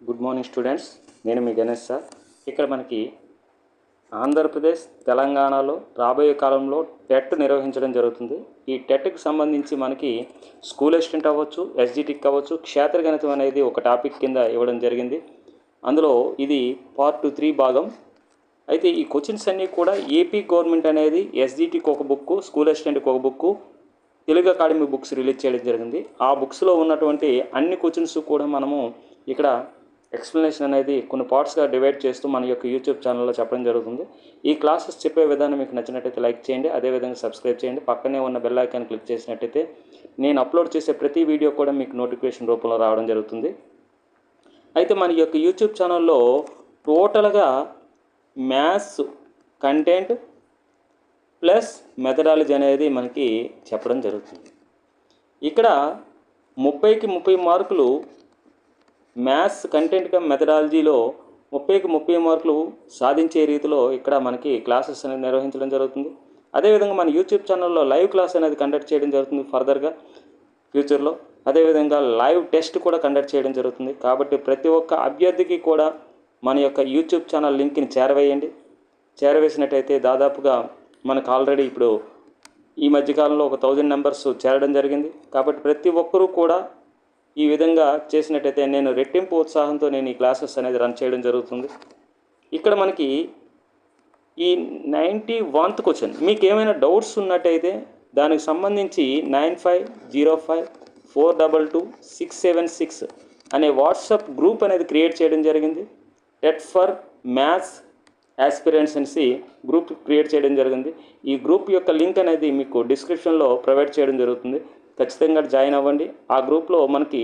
Good morning students నేను మీ Ganesh sir. ఇక్కడ మనకి ఆంధ్రప్రదేశ్ తెలంగాణలో రాబోయే కాలంలో టెట్ నిర్వహించడం జరుగుతుంది. ఈ టెట్కి సంబంధించి మనకి స్కూల్ అసిస్టెంట్ అవ్వచ్చు ఎస్జిటిక్ కావచ్చు క్షేత్రగణితం అనేది ఒక టాపిక్ కింద ఇవ్వడం జరిగింది. అందులో ఇది పార్ట్ త్రీ భాగం. అయితే ఈ క్వశ్చన్స్ అన్నీ కూడా ఏపీ గవర్నమెంట్ అనేది ఎస్జిటికి ఒక బుక్ స్కూల్ అసిస్టెంట్కి ఒక book Telugu academy books release చేయడం జరిగింది. ఆ బుక్స్లో ఉన్నటువంటి అన్ని క్వశ్చన్స్ కూడా మనము ఇక్కడ ఎక్స్ప్లెనేషన్ అనేది కొన్ని పార్ట్స్గా డివైడ్ చేస్తూ మన యొక్క యూట్యూబ్ ఛానల్లో చెప్పడం జరుగుతుంది. ఈ క్లాసెస్ చెప్పే విధానం మీకు నచ్చినట్టయితే లైక్ చేయండి అదేవిధంగా సబ్స్క్రైబ్ చేయండి. పక్కనే ఉన్న బెల్ ఐకాన్ క్లిక్ చేసినట్టయితే నేను అప్లోడ్ చేసే ప్రతి వీడియో కూడా మీకు నోటిఫికేషన్ రూపంలో రావడం జరుగుతుంది. అయితే మన యొక్క యూట్యూబ్ ఛానల్లో టోటల్గా మ్యాథ్స్ కంటెంట్ ప్లస్ మెథడాలజీ అనేది మనకి చెప్పడం జరుగుతుంది. ఇక్కడ ముప్పైకి ముప్పై మార్కులు మ్యాథ్స్ కంటెంట్ కమ్ మెథడాలజీలో ముప్పైకి ముప్పై మార్కులు సాధించే రీతిలో ఇక్కడ మనకి క్లాసెస్ అనేది నిర్వహించడం జరుగుతుంది. అదేవిధంగా మన యూట్యూబ్ ఛానల్లో లైవ్ క్లాస్ అనేది కండక్ట్ చేయడం జరుగుతుంది ఫర్దర్గా ఫ్యూచర్లో. అదేవిధంగా లైవ్ టెస్ట్ కూడా కండక్ట్ చేయడం జరుగుతుంది. కాబట్టి ప్రతి ఒక్క అభ్యర్థికి కూడా మన యొక్క యూట్యూబ్ ఛానల్ లింక్ని చేరవేయండి. చేరవేసినట్టయితే దాదాపుగా మనకు ఆల్రెడీ ఇప్పుడు ఈ మధ్యకాలంలో ఒక థౌజండ్ నెంబర్స్ చేరడం జరిగింది. కాబట్టి ప్రతి ఒక్కరూ కూడా ఈ విధంగా చేసినట్టయితే నేను రెట్టింపు ఉత్సాహంతో నేను ఈ క్లాసెస్ అనేది రన్ చేయడం జరుగుతుంది. ఇక్కడ మనకి ఈ నైంటీ వన్త్ క్వశ్చన్ మీకు ఏమైనా డౌట్స్ ఉన్నట్టయితే దానికి సంబంధించి nine five zero five four double two six seven six అనే వాట్సాప్ గ్రూప్ అనేది క్రియేట్ చేయడం జరిగింది. టెట్ ఫర్ మ్యాథ్స్ యాస్పిరెంట్స్ అనేసి గ్రూప్ క్రియేట్ చేయడం జరిగింది. ఈ గ్రూప్ యొక్క లింక్ అనేది మీకు డిస్క్రిప్షన్లో ప్రొవైడ్ చేయడం జరుగుతుంది. ఖచ్చితంగా జాయిన్ అవ్వండి. ఆ గ్రూప్లో మనకి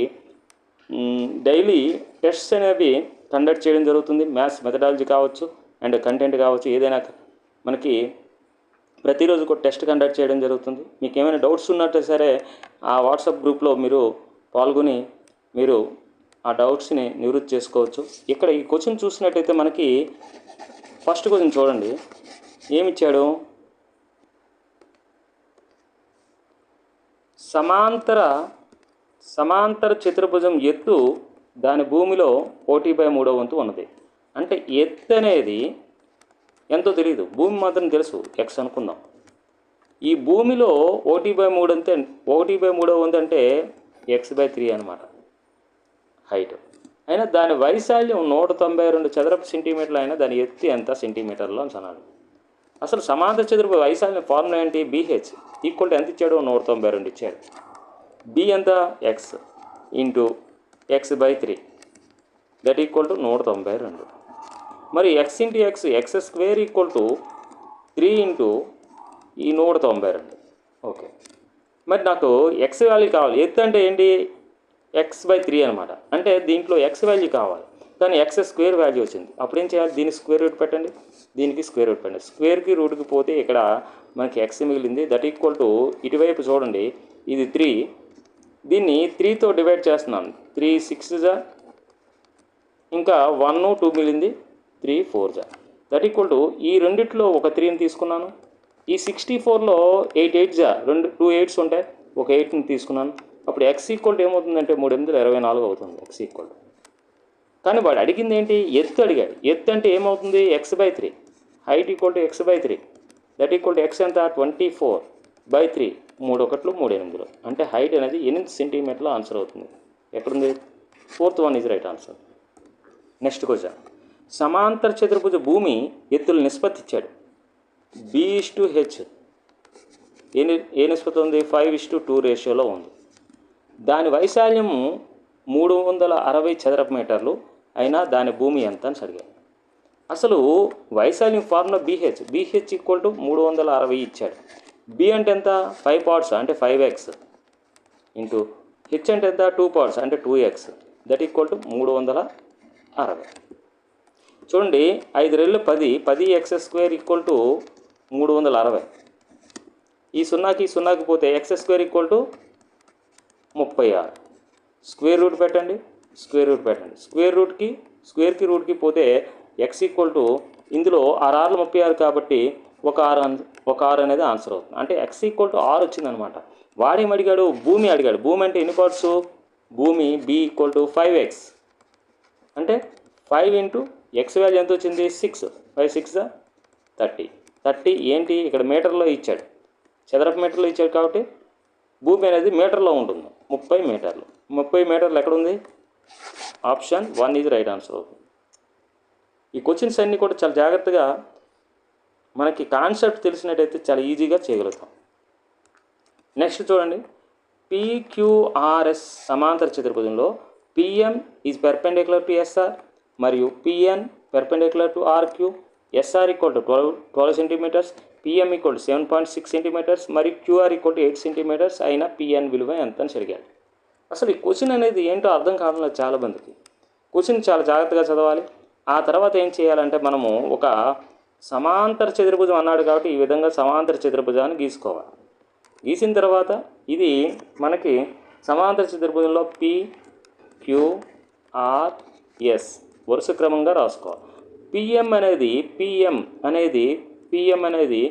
డైలీ టెస్ట్స్ అనేవి కండక్ట్ చేయడం జరుగుతుంది. మ్యాథ్స్ మెథడాలజీ కావచ్చు అండ్ కంటెంట్ కావచ్చు ఏదైనా మనకి ప్రతిరోజు కూడా టెస్ట్ కండక్ట్ చేయడం జరుగుతుంది. మీకు ఏమైనా డౌట్స్ ఉన్నట్టే సరే ఆ వాట్సాప్ గ్రూప్లో మీరు పాల్గొని మీరు ఆ డౌట్స్ని నివృత్తి చేసుకోవచ్చు. ఇక్కడ ఈ క్వశ్చన్ చూసినట్టయితే మనకి ఫస్ట్ క్వశ్చన్ చూడండి. ఏమిచ్చాడు సమాంతర సమాంతర చతుర్భుజం ఎత్తు దాని భూమిలో ఒకటి బై మూడో వంతు ఉన్నది. అంటే ఎత్తు అనేది ఎంతో తెలియదు భూమి మాత్రం తెలుసు. ఎక్స్ అనుకుందాం. ఈ భూమిలో ఒకటి బై మూడు అంతే ఒకటి బై మూడో వంతు అంటే ఎక్స్ బై త్రీ అనమాట హైట్ అయినా దాని వైశాల్యం నూట తొంభై రెండు చదరపు సెంటీమీటర్లు అయినా దాని ఎత్తు ఎంత సెంటీమీటర్లో అని అన్నాడు అసలు సమాంత చతురపు వైశాల్యం ఫార్ములా ఏంటి? బీహెచ్ ఈక్వల్ టు ఎంత ఇచ్చాడు? నూట తొంభై రెండు ఇచ్చాడు. బి ఎంత? X into x by three. That equal to నూట తొంభై రెండు. మరి x into x x square equal to three into ఈ నూట తొంభై రెండు. ఓకే మరి నాకు ఎక్స్ వాల్యూ కావాలి. ఎత్తు అంటే ఏంటి? ఎక్స్ బై త్రీ అనమాట అంటే దీంట్లో ఎక్స్ వాల్యూ కావాలి. కానీ ఎక్స్ స్క్వేర్ వాల్యూ వచ్చింది. అప్పుడు ఏం చేయాలి? దీనికి స్క్వేర్ రూట్ పెట్టండి. దీనికి స్క్వేర్ రూట్ పెట్టండి. స్క్వేర్కి రూట్కి పోతే ఇక్కడ మనకి ఎక్స్ మిగిలింది. దట్ ఈక్వల్ టు ఇటువైపు చూడండి. ఇది త్రీ. దీన్ని త్రీతో డివైడ్ చేస్తున్నాను త్రీ సిక్స్ జా. ఇంకా వన్ టూ మిగిలింది. త్రీ ఫోర్ జా. దట్ ఈక్వల్ టు ఈ రెండిట్లో ఒక త్రీని తీసుకున్నాను. ఈ సిక్స్టీ ఫోర్లో ఎయిట్ ఎయిట్ జా. రెండు టూ ఎయిట్స్ ఉంటాయి ఒక ఎయిట్ని తీసుకున్నాను. అప్పుడు ఎక్స్ ఈక్వల్ ఏమవుతుందంటే మూడు ఎనిమిది ఇరవై నాలుగు అవుతుంది. X equal to. కానీ వాడు అడిగింది ఏంటి? ఎత్తు అడిగాడు. ఎత్తు అంటే ఏమవుతుంది? X by three height equal to x by three that equal to x ఎంత? ట్వంటీ ఫోర్ బై త్రీ మూడు ఒకట్లు మూడు ఎనిమిదిలో. అంటే హైట్ అనేది ఎనిమిది సెంటీమీటర్లో ఆన్సర్ అవుతుంది. ఎక్కడుంది? Fourth one is right answer next question సమాంతర చతుర్భుజ భూమి ఎత్తుల నిష్పత్తి ఇచ్చాడు. బి ఇస్ టు హెచ్ ఏ ఏ నిష్పత్తి ఉంది? ఫైవ్ ఇస్ టు టూ రేషియోలో ఉంది. దాని వైశాల్యము మూడు వందల అరవై చదరపు మీటర్లు. అయినా దాని భూమి ఎంత అని అడిగాడు అసలు వైశాల్యం formula BH BH equal to మూడు వందల అరవై ఇచ్చాడు. బి అంటే ఎంత? ఫైవ్ పార్ట్స్ అంటే ఫైవ్ ఎక్స్ ఇంటూ హెచ్ అంటే ఎంత? టూ పార్ట్స్ అంటే two x that equal to మూడు వందల అరవై. చూడండి ఐదు రెళ్ళు పది పది ఎక్స్ స్క్వేర్ ఈక్వల్ టు మూడు వందల అరవై. ఈ సున్నాకి సున్నాకి పోతే ఎక్స్ స్క్వేర్ ఈక్వల్ టు ముప్పై ఆరు. స్క్వేర్ రూట్ పెట్టండి. స్క్వేర్ రూట్ పెట్టండి. స్క్వేర్ రూట్కి స్క్వేర్కి రూట్కి పోతే ఎక్స్ ఈక్వల్ టు ఇందులో ఆరు ఆరులు ముప్పై ఆరు కాబట్టి ఒక ఆరు అన్- ఒక ఆరు అనేది ఆన్సర్ అవుతుంది. అంటే ఎక్స్ ఈక్వల్ టు ఆరు వచ్చిందనమాట. వాడేం అడిగాడు? భూమి అడిగాడు. భూమి అంటే ఎన్ని పార్ట్స్ భూమి B equal to five x అంటే ఫైవ్ ఇంటూ ఎక్స్ వాల్యూ ఎంత వచ్చింది? Six five six thirty thirty ఏంటి? ఇక్కడ మీటర్లో ఇచ్చాడు. చదరపు మీటర్లో ఇచ్చాడు కాబట్టి భూమి అనేది మీటర్లో ఉంటుంది. ముప్పై మీటర్లు ముప్పై మీటర్లు ఎక్కడుంది ఆప్షన్ వన్ ఇది రైట్ ఆన్సర్. అవుతుంది ఈ క్వశ్చన్స్ అన్నీ కూడా చాలా జాగ్రత్తగా మనకి కాన్సెప్ట్ తెలిసినట్టయితే చాలా ఈజీగా చేయగలుగుతాం. నెక్స్ట్ చూడండి. పిక్యూఆర్ఎస్ సమాంతర చతుర్భుజంలో PM is perpendicular to SR మరియు PN perpendicular to RQ SR equal to twelve twelve centimetres PM equal to seven point six centimetres మరియు QR equal to eight centimetres అయిన పిఎన్ విలువ ఎంత అని అడిగాడు అసలు ఈ క్వశ్చన్ అనేది ఏంటో అర్థం కావడం లేదు చాలా మందికి. క్వశ్చన్ చాలా జాగ్రత్తగా చదవాలి. ఆ తర్వాత ఏం చేయాలంటే మనము ఒక సమాంతర చతుర్భుజం అన్నాడు కాబట్టి ఈ విధంగా సమాంతర చతుర్భుజాన్ని గీసుకోవాలి. గీసిన తర్వాత ఇది మనకి సమాంతర చతుర్భుజంలో పి క్యూఆర్ ఎస్ వరుస క్రమంగా రాసుకోవాలి. పిఎం అనేది పిఎం అనేది పిఎం అనేది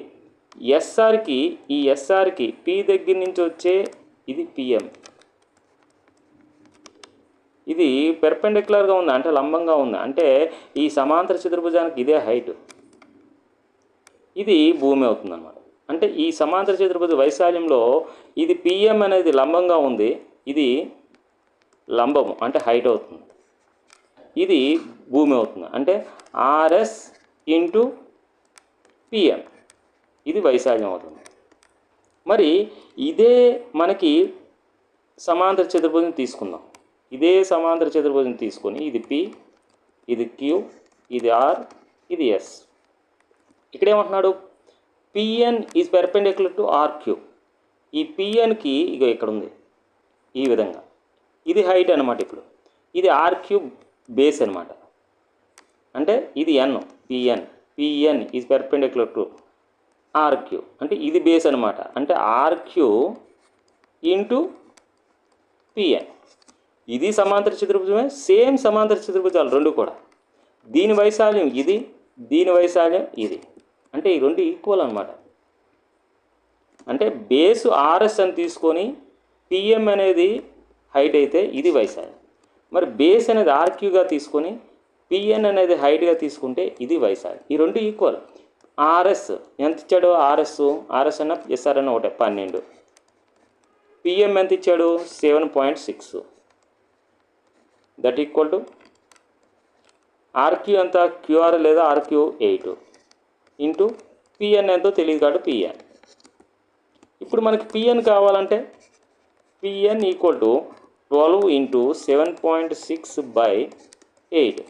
ఎస్ఆర్కి ఈ ఎస్ఆర్కి పి దగ్గర నుంచి వచ్చే ఇది పిఎం ఇది పెర్పెండిక్యులర్గా ఉంది? అంటే లంబంగా ఉంది? అంటే ఈ సమాంతర చతుర్భుజానికి ఇదే హైట్ ఇది భూమి అవుతుందన్నమాట. అంటే ఈ సమాంతర చతుర్భుజ వైశాల్యంలో ఇది పిఎం అనేది లంబంగా ఉంది. ఇది లంబము అంటే హైట్ అవుతుంది. ఇది భూమి అవుతుంది. అంటే ఆర్ఎస్ ఇంటూ పిఎం ఇది వైశాల్యం అవుతుంది. మరి ఇదే మనకి సమాంతర చతుర్భుజం తీసుకుందాం. ఇదే సమాంతర చతుర్భుజం తీసుకొని ఇది పి ఇది క్యూ ఇది ఆర్ ఇది S ఇక్కడేమంటున్నాడు? PN is perpendicular to RQ ఈ పిఎన్కి ఇక ఇక్కడ ఉంది ఈ విధంగా. ఇది హైట్ అనమాట ఇప్పుడు. ఇది ఆర్క్యూ బేస్ అనమాట అంటే ఇది N PN PN is perpendicular to RQ అంటే ఇది బేస్ అనమాట అంటే ఆర్క్యూ ఇంటూ పిఎన్ ఇది సమాంతర చతుర్భుజమే సేమ్ సమాంతర చతుర్భుజాలు రెండు కూడా. దీని వైశాల్యం ఇది దీని వైశాల్యం ఇది. అంటే ఈ రెండు ఈక్వల్ అనమాట అంటే బేస్ ఆర్ఎస్ అని తీసుకొని పిఎం అనేది హైట్ అయితే ఇది వైశాల్యం. మరి బేస్ అనేది ఆర్క్యూగా తీసుకొని పిఎన్ అనేది హైట్గా తీసుకుంటే ఇది వైశాల్యం. ఈ రెండు ఈక్వల్ ఆర్ఎస్ ఎంత ఇచ్చాడు? ఆర్ఎస్ ఆర్ఎస్ అన్న ఎస్ఆర్ అన్న ఒకటే పన్నెండు. పిఎం ఎంత ఇచ్చాడు? Seven point six that equal to RQ ఎంత? క్యూఆర్ లేదా ఆర్క్యూ ఎయిట్ ఇంటూ పిఎన్ ఎంతో తెలియదు కాబట్టి పిఎన్. ఇప్పుడు మనకి పిఎన్ కావాలంటే PN equal to twelve into seven point six by eight.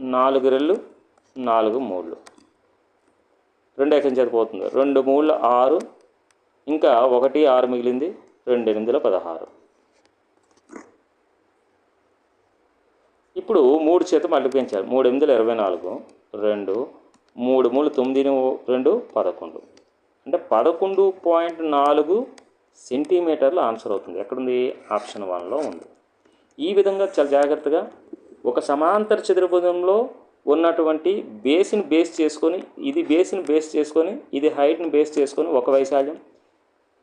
నాలుగు రెళ్ళు నాలుగు మూళ్ళు. రెండు ఎక్కడి చేతి పోతుంది. రెండు మూడు ఆరు ఇంకా ఒకటి ఆరు మిగిలింది రెండు ఎనిమిదిలో పదహారు. ఇప్పుడు మూడు చేత మళ్ళీ మూడు ఎనిమిది ఇరవై నాలుగు రెండు మూడు మూడు తొమ్మిది రెండు పదకొండు. అంటే పదకొండు పాయింట్ నాలుగు సెంటీమీటర్లు ఆన్సర్ అవుతుంది. ఎక్కడుంది? ఆప్షన్ వన్లో ఉంది. ఈ విధంగా చాలా జాగ్రత్తగా ఒక సమాంతర చతుర్భుజంలో ఉన్నటువంటి బేస్ని బేస్ చేసుకొని ఇది బేస్ని బేస్ చేసుకొని ఇది హైట్ని బేస్ చేసుకొని ఒక వైశాల్యం.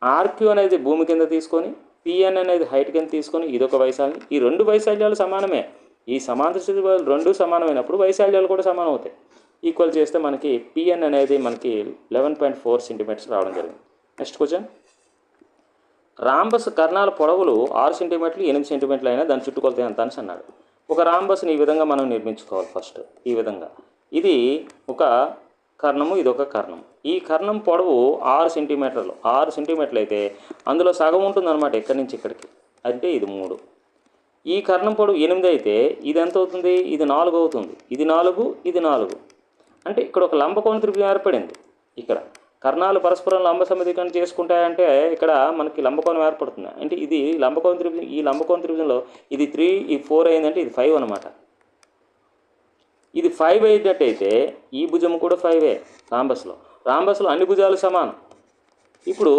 ఆర్క్యూ అనేది భూమి కింద తీసుకొని పిఎన్ అనేది హైట్ కింద తీసుకొని ఇదొక వైశాల్యం. ఈ రెండు వైశాల్యాలు సమానమే. ఈ సమాంతర స్థితి రెండు సమానమైనప్పుడు వైశాల్యాలు కూడా సమానం అవుతాయి ఈక్వల్ చేస్తే మనకి పిఎన్ అనేది మనకి లెవెన్ పాయింట్ ఫోర్ సెంటీమీటర్స్ రావడం జరిగింది. నెక్స్ట్ క్వశ్చన్ రాంబస్ కర్ణాల పొడవులు ఆరు సెంటీమీటర్లు ఎనిమిది సెంటీమీటర్లు అయినా దాని చుట్టుకొలత ఎంత అని అన్నాడు. ఒక రాంబస్ని ఈ విధంగా మనం నిర్మించుకోవాలి ఫస్ట్ ఈ విధంగా. ఇది ఒక కర్ణము ఇది ఒక కర్ణం ఈ కర్ణం పొడవు ఆరు సెంటీమీటర్లు ఆరు సెంటీమీటర్లు అయితే అందులో సగం ఉంటుందన్నమాట ఇక్కడి నుంచి ఇక్కడికి? అంటే ఇది మూడు. ఈ కర్ణం పొడవు ఎనిమిది అయితే ఇది ఎంత అవుతుంది? ఇది నాలుగు అవుతుంది. ఇది నాలుగు ఇది నాలుగు. అంటే ఇక్కడ ఒక లంబకోణ త్రిభుజం ఏర్పడింది. ఇక్కడ కర్ణాలు పరస్పరం లంబ సమీకరణ చేసుకుంటాయంటే ఇక్కడ మనకి లంబకోణం ఏర్పడుతుంది. అంటే ఇది లంబకోణ త్రిభుజం ఈ లంబకోణ త్రిభుజంలో ఇది త్రీ ఈ ఫోర్ అయిందంటే ఇది ఫైవ్ అనమాట ఇది ఫైవ్ అయినట్టయితే ఈ భుజం కూడా ఫైవే రాంబస్లో రాంబస్లో అన్ని భుజాలు సమానం. ఇప్పుడు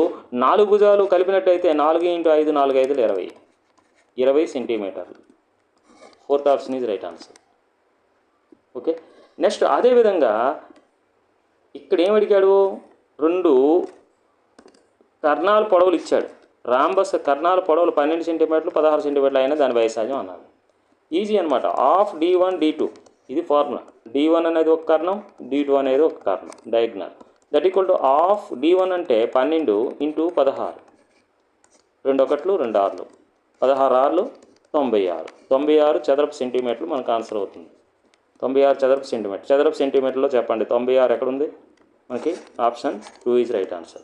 నాలుగు భుజాలు కలిపినట్టయితే నాలుగు ఇంటూ ఐదు నాలుగు ఐదులు ఇరవై. ఇరవై సెంటీమీటర్లు. Fourth option is right answer okay next అదేవిధంగా ఇక్కడ ఏం అడిగాడు? రెండు కర్ణాల పొడవులు ఇచ్చాడు. రాంబస్ కర్ణాల పొడవులు పన్నెండు సెంటీమీటర్లు పదహారు సెంటీమీటర్లు అయినా దాని వైశాల్యం అన్నారు ఈజీ అనమాట half D one D two ఇది ఫార్ములా డి వన్ అనేది ఒక కారణం డి టూ అనేది ఒక కారణం. Diagonal that equal to half D one అంటే పన్నెండు ఇంటూ పదహారు. రెండు ఒకట్లు రెండు ఆరులు. పదహారు ఆరులు తొంభై ఆరు. తొంభై ఆరు చదరపు సెంటీమీటర్లు మనకు ఆన్సర్ అవుతుంది. తొంభై ఆరు చదరపు సెంటీమీటర్. చదరపు సెంటీమీటర్లో చెప్పండి. తొంభై ఆరు ఎక్కడుంది? మనకి option two is right answer.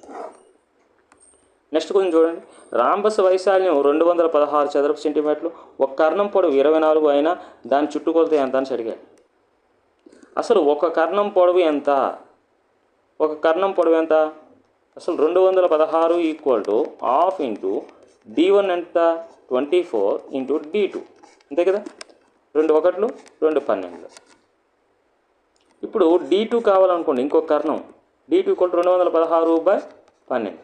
Next కొంచెం చూడండి. రాంబస్ వైశాల్యం రెండు వందల పదహారు చదరపు సెంటీమీటర్లు. ఒక కర్ణం పొడవు ఇరవై నాలుగు అయినా దాని చుట్టుకొలత ఎంత అని అడిగాడు అసలు ఒక కర్ణం పొడవు ఎంత? ఒక కర్ణం పొడవు ఎంత? అసలు రెండు వందల పదహారు equal to half into D one ఎంత? Twenty four into D two అంతే కదా? రెండు ఒకట్లు రెండు పన్నెండు ఇప్పుడు డి టూ కావాలనుకోండి ఇంకొక కర్ణం. డి టూ కూడా రెండు వందల పదహారు బై పన్నెండు.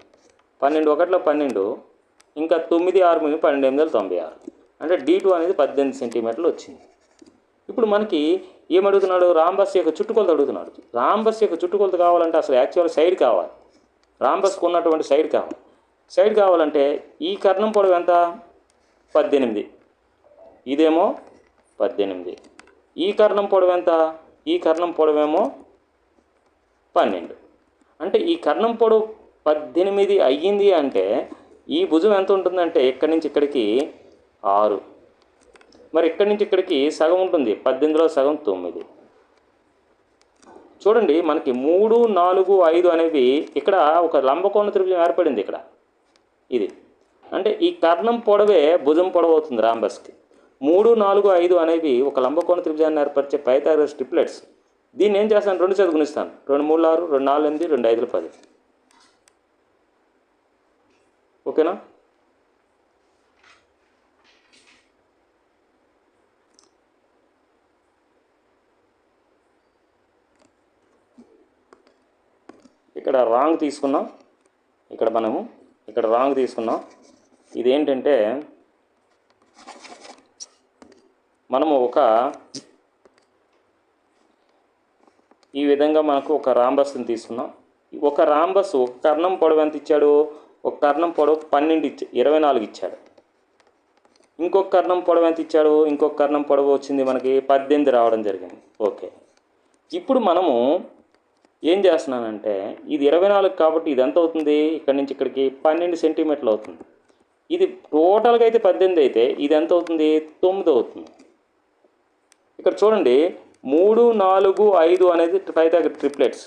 పన్నెండు ఒకట్ల పన్నెండు ఇంకా తొమ్మిది ఆరు మీద పన్నెండు ఎనిమిది వందల తొంభై ఆరు. అంటే డి టూ అనేది పద్దెనిమిది సెంటీమీటర్లు వచ్చింది. ఇప్పుడు మనకి ఏమడుగుతున్నాడు? రాంబస్ యొక్క చుట్టుకొలత అడుగుతున్నాడు. రాంబస్ యొక్క చుట్టుకొలత కావాలంటే అసలు యాక్చువల్ సైడ్ కావాలి. రాంబస్కు ఉన్నటువంటి సైడ్ కావాలి. సైడ్ కావాలంటే ఈ కర్ణం పొడవు ఎంత? పద్దెనిమిది. ఇదేమో పద్దెనిమిది. ఈ కర్ణం పొడవు ఎంత? ఈ కర్ణం పొడవేమో పన్నెండు. అంటే ఈ కర్ణం పొడవు పద్దెనిమిది అయ్యింది అంటే ఈ భుజం ఎంత ఉంటుందంటే ఇక్కడి నుంచి ఇక్కడికి? ఆరు. మరి ఇక్కడి నుంచి ఇక్కడికి సగం ఉంటుంది? పద్దెనిమిదిలో సగం తొమ్మిది. చూడండి మనకి మూడు నాలుగు ఐదు అనేవి ఇక్కడ ఒక లంబకోణ త్రిభుజం ఏర్పడింది ఇక్కడ. ఇది. అంటే ఈ కర్ణం పొడవే భుజం పొడవవుతుంది రాంబస్కి. మూడు నాలుగు ఐదు అనేవి ఒక లంబకోణ త్రిభుజాన్ని ఏర్పరిచే పైథాగరస్ ట్రిప్లెట్స్ దీన్ని ఏం చేస్తాను? రెండు చేతులు గుణిస్తాను రెండు మూడు ఆరు రెండు నాలుగు ఎనిమిది రెండు ఐదులు పది. ఓకేనా? ఇక్కడ రాంగ్ తీసుకున్నాం. ఇక్కడ మనము ఇక్కడ రాంగ్ తీసుకున్నాం. ఇదేంటంటే మనము ఒక ఈ విధంగా మనకు ఒక రాంబస్ని తీసుకున్నాం. ఒక రాంబస్ ఒక కర్ణం పొడవు ఎంత ఇచ్చాడు? ఒక కర్ణం పొడవు పన్నెండు ఇచ్చా ఇరవై నాలుగు ఇచ్చాడు. ఇంకొక కర్ణం పొడవు ఎంత ఇచ్చాడు? ఇంకొక కర్ణం పొడవు వచ్చింది మనకి పద్దెనిమిది రావడం జరిగింది. ఓకే. ఇప్పుడు మనము ఏం చేస్తున్నానంటే ఇది ఇరవై నాలుగు కాబట్టి ఇది ఎంత అవుతుంది? ఇక్కడి నుంచి ఇక్కడికి పన్నెండు సెంటీమీటర్లు అవుతుంది. ఇది టోటల్గా అయితే పద్దెనిమిది అయితే ఇది ఎంత అవుతుంది? తొమ్మిది అవుతుంది. ఇక్కడ చూడండి మూడు నాలుగు ఐదు అనేది పైతాగ ట్రిప్లెట్స్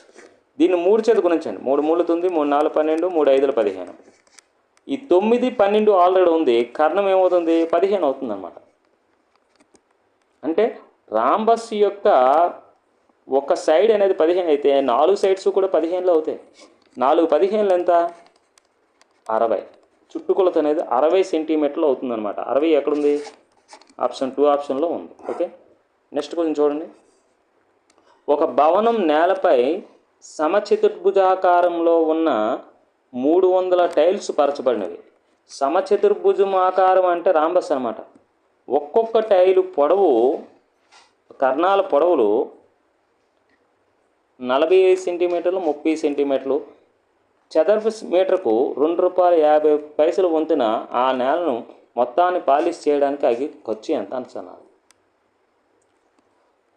దీన్ని మూడు చేతి గుణించండి. మూడు మూడు తొమ్మిది మూడు నాలుగు పన్నెండు మూడు ఐదులు పదిహేను. ఈ తొమ్మిది పన్నెండు ఆల్రెడీ ఉంది. కర్ణం ఏమవుతుంది? పదిహేను అవుతుంది అనమాట అంటే రాంబస్ యొక్క ఒక సైడ్ అనేది పదిహేను అయితే నాలుగు సైడ్స్ కూడా పదిహేనులో అవుతాయి. నాలుగు పదిహేనులు ఎంత? అరవై. చుట్టుకొలత అనేది అరవై సెంటీమీటర్లు అవుతుందన్నమాట. అరవై ఎక్కడుంది? ఆప్షన్ టూ ఆప్షన్లో ఉంది. ఓకే? నెక్స్ట్ కొంచెం చూడండి. ఒక భవనం నేలపై సమచతుర్భుజాకారంలో ఉన్న మూడు వందల టైల్స్ పరచబడినవి. సమచతుర్భుజం ఆకారం అంటే రాంబస్ అనమాట ఒక్కొక్క టైలు పొడవు కర్ణాల పొడవులు నలభై ఐదు సెంటీమీటర్లు ముప్పై సెంటీమీటర్లు చదరపు మీటర్కు రెండు రూపాయల యాభై పైసలు వంతున ఆ నేలను మొత్తాన్ని పాలిష్ చేయడానికి అది ఖర్చు ఎంత అనుసన్నారు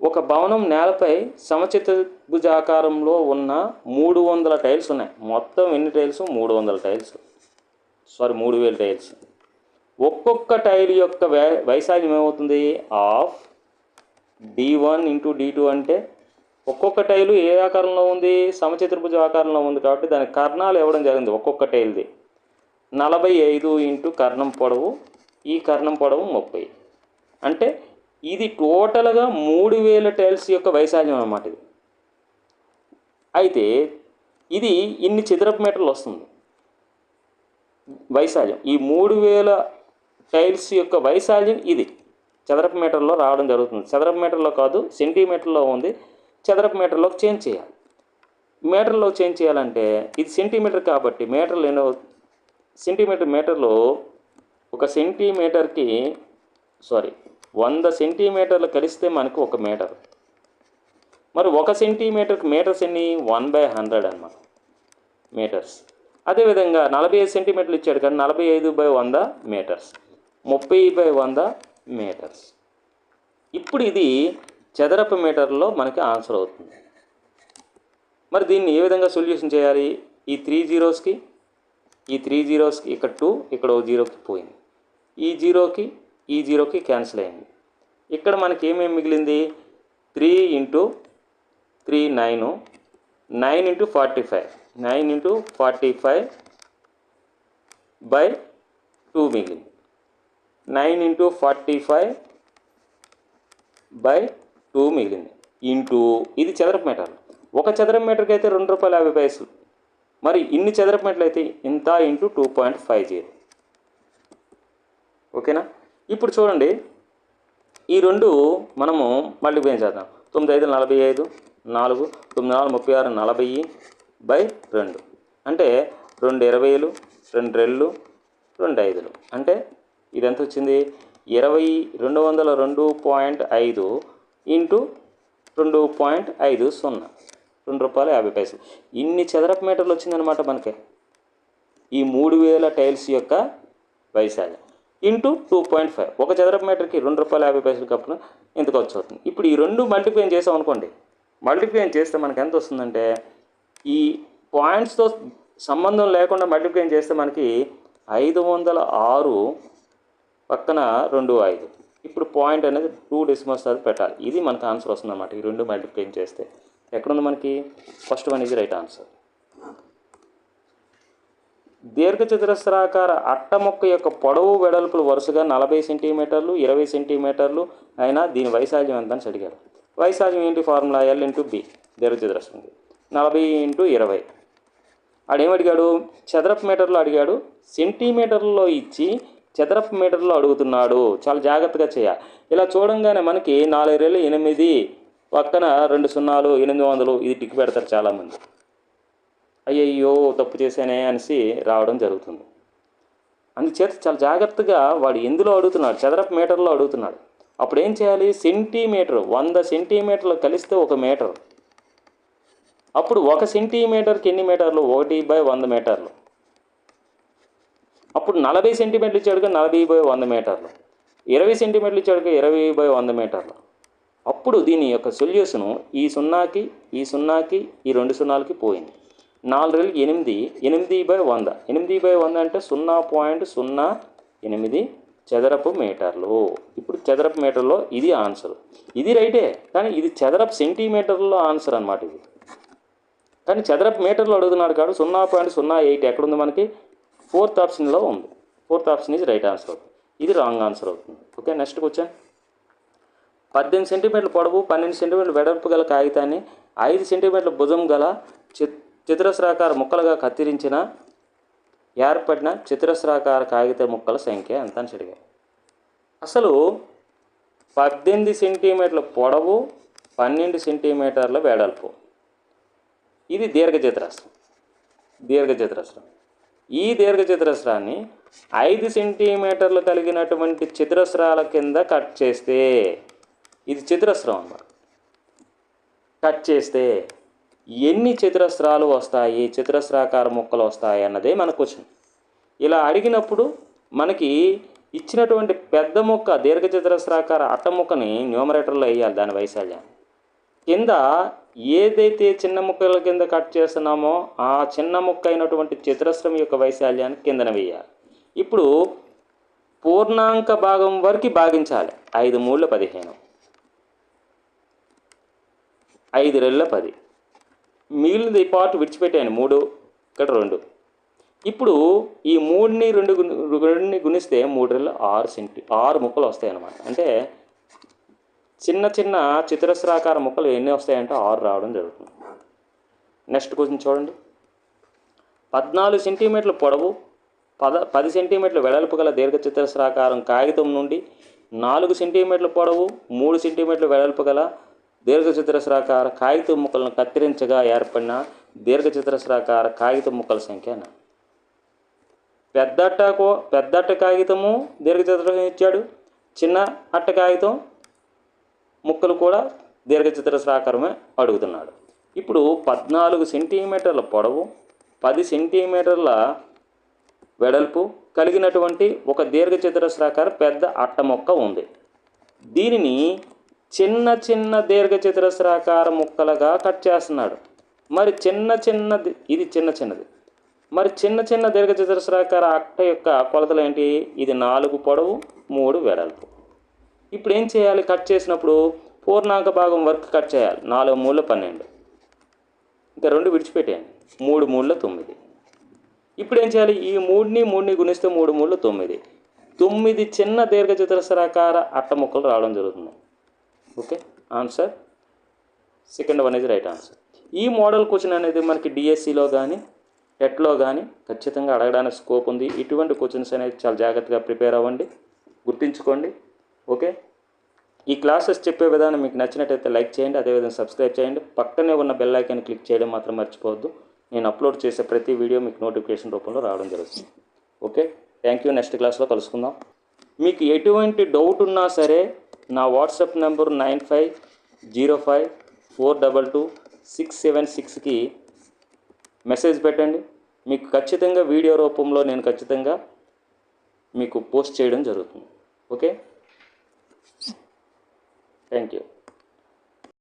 ఒక భవనం నేలపై సమచతుర్భుజాకారంలో ఉన్న మూడు వందల టైల్స్ ఉన్నాయి. మొత్తం ఎన్ని టైల్స్? మూడు వందల టైల్స్. సారీ మూడు వేల టైల్స్. ఒక్కొక్క టైల్ యొక్క వై వైశాల్యం ఏమవుతుంది? Half D one into D two అంటే ఒక్కొక్క టైలు ఏ ఆకారంలో ఉంది? సమచతుర్భుజ ఆకారంలో ఉంది కాబట్టి దాని కర్ణాలు ఇవ్వడం జరిగింది ఒక్కొక్క టైల్ది. నలభై ఐదు ఇంటూ కర్ణం పొడవు ఈ కర్ణం పొడవు ముప్పై. అంటే ఇది టోటల్గా మూడు వేల టైల్స్ యొక్క వైశాల్యం అన్నమాట ఇది. అయితే ఇది ఇన్ని చదరపు మీటర్లు వస్తుంది. వైశాల్యం. ఈ మూడు వేల టైల్స్ యొక్క వైశాల్యం ఇది. చదరపు మీటర్లో రావడం జరుగుతుంది. చదరపు మీటర్లో కాదు సెంటీమీటర్లో ఉంది. చదరపు మీటర్లోకి చేంజ్ చేయాలి. మీటర్లో చేంజ్ చేయాలంటే ఇది సెంటీమీటర్ కాబట్టి మీటర్లు ఎన్నో సెంటీమీటర్ మీటర్లో ఒక సెంటీమీటర్కి సారీ వంద సెంటీమీటర్లు కలిస్తే మనకు ఒక మీటర్. మరి ఒక సెంటీమీటర్కి మీటర్స్ ఎన్ని? వన్ బై హండ్రెడ్ అనమాట మీటర్స్. అదేవిధంగా నలభై ఐదు సెంటీమీటర్లు ఇచ్చాడు కానీ నలభై ఐదు బై వంద మీటర్స్. ముప్పై బై వంద మీటర్స్. ఇప్పుడు ఇది చదరపు మీటర్లో మనకి ఆన్సర్ అవుతుంది. మరి దీన్ని ఏ విధంగా సొల్యూషన్ చేయాలి? ఈ త్రీ జీరోస్కి ఈ త్రీ జీరోస్కి ఇక్కడ టూ ఇక్కడ ఓ జీరోకి పోయింది. ఈ జీరోకి ఈ జీరోకి క్యాన్సిల్ అయింది. ఇక్కడ మనకి ఏమేమి మిగిలింది? Three into three nine nine into forty five nine into forty five by two మిగిలింది. Nine into forty five by two మిగిలింది. ఇంటూ ఇది చదరపు మీటర్లు. ఒక చదరపు మీటర్కి అయితే రెండు రూపాయల యాభై పైసలు. మరి ఇన్ని చదరపు మీటర్లు అయితే ఇంత into two point five zero. ఓకేనా? ఇప్పుడు చూడండి. ఈ రెండు మనము మల్టిప్లై చేద్దాం? తొమ్మిది ఐదు నలభై ఐదు నాలుగు తొమ్మిది నాలుగు ముప్పై ఆరు నలభై బై రెండు. అంటే రెండు ఇరవైలు రెండు రెళ్ళు రెండు ఐదులు. అంటే ఇది ఎంత వచ్చింది? ఇరవై రెండు వందల రెండు పాయింట్ ఐదు ఇంటూ రెండు పాయింట్ ఐదు సున్నా. రెండు రూపాయలు యాభై పైసలు. ఇన్ని చదరపు మీటర్లు వచ్చిందనమాట మనకి. ఈ మూడు వేల టైల్స్ యొక్క వైశాల్యం. Into two point five. ఒక చదరపు మీటర్కి రెండు రూపాయల యాభై పైసలు కప్పున ఇంత ఖర్చు అవుతుంది. ఇప్పుడు ఈ రెండు మల్టిప్లై చేసాం అనుకోండి. మల్టిప్లై చేస్తే మనకి ఎంత వస్తుందంటే ఈ పాయింట్స్తో సంబంధం లేకుండా మల్టిప్లై చేస్తే మనకి ఐదు వందల ఆరు పక్కన రెండు ఐదు. ఇప్పుడు పాయింట్ అనేది టూ డెసిమల్స్ అది పెట్టాలి. ఇది మనకు ఆన్సర్ వస్తుంది అనమాట ఈ రెండు మల్టిప్లై చేస్తే. ఎక్కడుంది మనకి? ఫస్ట్ వన్ ఇది రైట్ ఆన్సర్ దీర్ఘచతురస్రాకార అట్ట మొక్క యొక్క పొడవు వెడల్పులు వరుసగా నలభై సెంటీమీటర్లు ఇరవై సెంటీమీటర్లు అయినా దీని వైశాల్యం ఎంత అని అడిగారు వైశాల్యం ఏంటి? ఫార్ములా ఎల్ ఇంటూ బి దీర్ఘచతురస్రం నలభై ఇంటూ ఇరవై. ఆడేమడిగాడు? చదరపు మీటర్లో అడిగాడు. సెంటీమీటర్లో ఇచ్చి చదరపు మీటర్లో అడుగుతున్నాడు. చాలా జాగ్రత్తగా చేయాలి. ఇలా చూడంగానే మనకి నాలుగు రేళ్ళు ఎనిమిది పక్కన రెండు సున్నాలు ఎనిమిది వందలు ఇది టిక్ పెడతారు చాలామంది. అయ్యయ్యో తప్పు చేశానే అనేసి రావడం జరుగుతుంది. అందుచేత చాలా జాగ్రత్తగా వాడు ఎందులో అడుగుతున్నాడు? చదరపు మీటర్లో అడుగుతున్నాడు. అప్పుడు ఏం చేయాలి? సెంటీమీటర్ వంద సెంటీమీటర్లు కలిస్తే ఒక మీటర్. అప్పుడు ఒక సెంటీమీటర్కి ఎన్ని మీటర్లు? ఒకటి బై వంద మీటర్లు. అప్పుడు నలభై సెంటీమీటర్లు ఇచ్చాడుగా నలభై బై వంద మీటర్లు. ఇరవై సెంటీమీటర్లు ఇచ్చాడుగా ఇరవై బై వంద మీటర్లు. అప్పుడు దీని యొక్క సొల్యూషను ఈ సున్నాకి ఈ సున్నాకి ఈ రెండు సున్నాలకి పోయింది. నాలుగు వేలు ఎనిమిది ఎనిమిది బై వంద. ఎనిమిది బై వంద అంటే సున్నా పాయింట్ సున్నా ఎనిమిది చదరపు మీటర్లు. ఇప్పుడు చదరపు మీటర్లో ఇది ఆన్సర్. ఇది రైటే కానీ ఇది చదరపు సెంటీమీటర్లో ఆన్సర్ అనమాట ఇది. కానీ చదరపు మీటర్లో అడుగుతున్నాడు కాదు సున్నా పాయింట్ సున్నా ఎయిట్ ఎక్కడుంది మనకి? ఫోర్త్ ఆప్షన్లో ఉంది. ఫోర్త్ ఆప్షన్ ఇది రైట్ ఆన్సర్ అవుతుంది. ఇది రాంగ్ ఆన్సర్ అవుతుంది. ఓకే నెక్స్ట్ క్వశ్చన్ పద్దెనిమిది సెంటీమీటర్ల పొడవు పన్నెండు సెంటీమీటర్ల వెడల్పు గల కాగితాన్ని ఐదు సెంటీమీటర్ల భుజం గల చి- చతురస్రాకార ముక్కలుగా కత్తిరించిన ఏర్పడిన చతురస్రాకార కాగిత ముక్కల సంఖ్య ఎంత అని అడిగారు. అసలు పద్దెనిమిది సెంటీమీటర్ల పొడవు పన్నెండు సెంటీమీటర్ల వెడల్పు. ఇది దీర్ఘచతురస్రం. దీర్ఘచతురస్రం. ఈ దీర్ఘచతురస్రాన్ని ఐదు సెంటీమీటర్లు కలిగినటువంటి చతురస్రాల కింద కట్ చేస్తే ఇది చతురస్రం అన్నమాట. కట్ చేస్తే ఎన్ని చతురస్రాలు వస్తాయి చతురస్రాకార ముక్కలు వస్తాయి అన్నదే మన క్వశ్చన్. ఇలా అడిగినప్పుడు మనకి ఇచ్చినటువంటి పెద్ద ముక్క దీర్ఘచతురస్రాకార అట్ట ముక్కని న్యూమరేటర్లో వేయాలి దాని వైశాల్యాన్ని. కింద ఏదైతే చిన్న ముక్కల కింద కట్ చేస్తున్నామో ఆ చిన్న ముక్క అయినటువంటి చతురస్రం యొక్క వైశాల్యాన్ని కిందన వేయాలి. ఇప్పుడు పూర్ణాంక భాగం వరకు భాగించాలి. ఐదు మూళ్ళ పదిహేను. ఐదు రెళ్ళ పది. మిగిలినది పాటు విడిచిపెట్టాను మూడు ఇక్కడ రెండు. ఇప్పుడు ఈ మూడుని రెండు రెండుని గుణిస్తే మూడు రెళ్ళ ఆరు సెంటి ఆరు ముక్కలు వస్తాయి అన్నమాట అంటే చిన్న చిన్న చిత్రస్రాకార ముక్కలు ఎన్ని వస్తాయంటే ఆరు రావడం జరుగుతుంది. నెక్స్ట్ క్వశ్చన్ చూడండి. పద్నాలుగు సెంటీమీటర్ల పొడవు పద పది సెంటీమీటర్ల వెడల్పు గల దీర్ఘచతురస్రాకారం కాగితం నుండి నాలుగు సెంటీమీటర్ల పొడవు మూడు సెంటీమీటర్ల వెడల్పు గల దీర్ఘచిత్రస్రాకార కాగితం ముక్కలను కత్తిరించగా ఏర్పడిన దీర్ఘచిత్రస్రాకార కాగితం ముక్కల సంఖ్య పెద్ద పెద్ద అట్టకు పెద్ద అట్ట కాగితము దీర్ఘచిత్రం ఇచ్చాడు. చిన్న అట్ట కాగితం ముక్కలు కూడా దీర్ఘచతురస్రాకారమే అడుగుతున్నాడు. ఇప్పుడు పద్నాలుగు సెంటీమీటర్ల పొడవు పది సెంటీమీటర్ల వెడల్పు కలిగినటువంటి ఒక దీర్ఘచతురస్రాకార పెద్ద అట్ట మొక్క ఉంది. దీనిని చిన్న చిన్న దీర్ఘచతురస్రాకార ముక్కలుగా కట్ చేస్తున్నాడు. మరి చిన్న చిన్నది ఇది చిన్న చిన్నది. మరి చిన్న చిన్న దీర్ఘచతురస్రాకార అట్ట యొక్క కొలతలు ఏంటి? ఇది నాలుగు పొడవు మూడు వెడల్పు. ఇప్పుడు ఏం చేయాలి? కట్ చేసినప్పుడు పూర్ణాంక భాగం వర్క్ కట్ చేయాలి. నాలుగు మూల పన్నెండు. ఇంకా రెండు విడిచిపెట్టేయండి. మూడు మూడుల తొమ్మిది. ఇప్పుడు ఏం చేయాలి? ఈ మూడుని మూడుని గుణిస్తే మూడు మూడులో తొమ్మిది. తొమ్మిది చిన్న దీర్ఘచతురస్రాకార అట్ట ముక్కలు రావడం జరుగుతుంది. ఓకే? ఆన్సర్? సెకండ్ వన్ ఇది రైట్ ఆన్సర్. ఈ మోడల్ క్వశ్చన్ అనేది మనకి డిఎస్సిలో కానీ టెట్లో కానీ ఖచ్చితంగా అడగడానికి స్కోప్ ఉంది. ఇటువంటి క్వశ్చన్స్ అనేది చాలా జాగ్రత్తగా ప్రిపేర్ అవ్వండి. గుర్తుంచుకోండి. ఓకే? ఈ క్లాసెస్ చెప్పే విధానం మీకు నచ్చినట్టయితే లైక్ చేయండి అదేవిధంగా సబ్స్క్రైబ్ చేయండి. పక్కనే ఉన్న బెల్ ఐకాన్ క్లిక్ చేయడం మాత్రం మర్చిపోవద్దు. నేను అప్లోడ్ చేసే ప్రతి వీడియో మీకు నోటిఫికేషన్ రూపంలో రావడం జరుగుతుంది. ఓకే? థ్యాంక్ యూ నెక్స్ట్ క్లాస్లో కలుసుకుందాం. మీకు ఎటువంటి డౌట్ ఉన్నా సరే నా WhatsApp number nine five zero five four double two six seven సిక్స్కి మెసేజ్ పెట్టండి. మీకు ఖచ్చితంగా వీడియో రూపంలో నేను ఖచ్చితంగా మీకు పోస్ట్ చేయడం జరుగుతుంది. ఓకే? Thank you